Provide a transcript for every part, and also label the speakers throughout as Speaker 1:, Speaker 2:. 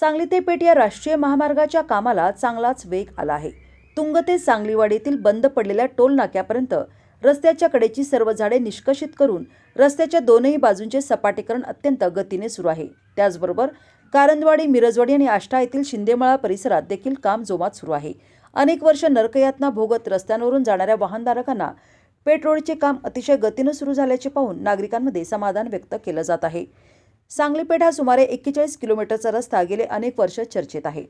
Speaker 1: सांगली ते पेठ या राष्ट्रीय महामार्गाच्या कामाला चांगलाच वेग आला आहे. तुंग ते सांगलीवाडीतील बंद पडलेल्या टोल नाक्यापर्यंत रस्त्याच्या कडेची सर्व झाडे निष्कषित करून रस्त्याच्या दोनही बाजूंचे सपाटीकरण अत्यंत गतीने सुरू आहे. त्याचबरोबर कारंदवाडी मिरजवाडी आणि आष्टा येथील शिंदेमळा परिसरात देखील काम जोमात सुरू आहे. अनेक वर्ष नरकयातना भोगत रस्त्यांवरून जाणाऱ्या वाहनधारकांना पेट्रोलचे काम अतिशय गतीनं सुरू झाल्याचे पाहून नागरिकांमध्ये समाधान व्यक्त केलं जात आहे. सांगली पेठ हा सुमारे एक्केचाळीस किलोमीटरचा रस्ता गेले अनेक वर्ष चर्चेत आहे.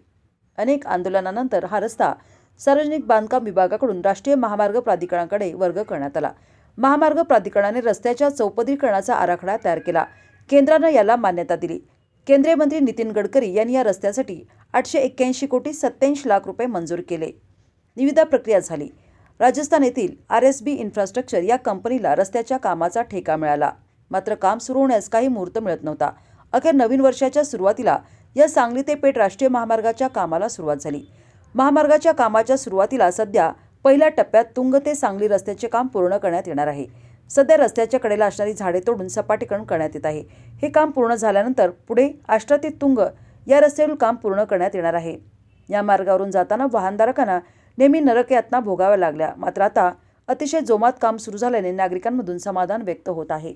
Speaker 1: अनेक आंदोलनानंतर हा रस्ता सार्वजनिक बांधकाम विभागाकडून राष्ट्रीय महामार्ग प्राधिकरणाकडे वर्ग करण्यात आला. महामार्ग प्राधिकरणाने रस्त्याच्या चौपदरीकरणाचा आराखडा तयार केला. केंद्रानं याला मान्यता दिली. केंद्रीय मंत्री नितीन गडकरी यांनी या रस्त्यासाठी आठशे एक्क्याऐंशी कोटी सत्याऐंशी लाख रुपये मंजूर केले. निविदा प्रक्रिया झाली. राजस्थान येथील आर एस बी इन्फ्रास्ट्रक्चर या कंपनीला रस्त्याच्या कामाचा ठेका मिळाला. मात्र काम सुरू होण्यास काही मुहूर्त मिळत नव्हता. अखेर नवीन वर्षाच्या सुरुवातीला या सांगली ते पेठ राष्ट्रीय महामार्गाच्या कामाला सुरुवात झाली. महामार्गाच्या कामाच्या सुरुवातीला सध्या पहिल्या टप्प्यात तुंग ते सांगली रस्त्याचे काम पूर्ण करण्यात येणार आहे. सध्या रस्त्याच्या कडेला असणारी झाडे तोडून सपाटीकरण करण्यात येत आहे. हे काम पूर्ण झाल्यानंतर पुढे आष्टा ते तुंग या रस्त्यावरील काम पूर्ण करण्यात येणार आहे. या मार्गावरून जाताना वाहनधारकांना नेहमी नरकयातना भोगाव्या लागल्या. मात्र आता अतिशय जोमात काम सुरू झाल्याने नागरिकांमधून समाधान व्यक्त होत आहे.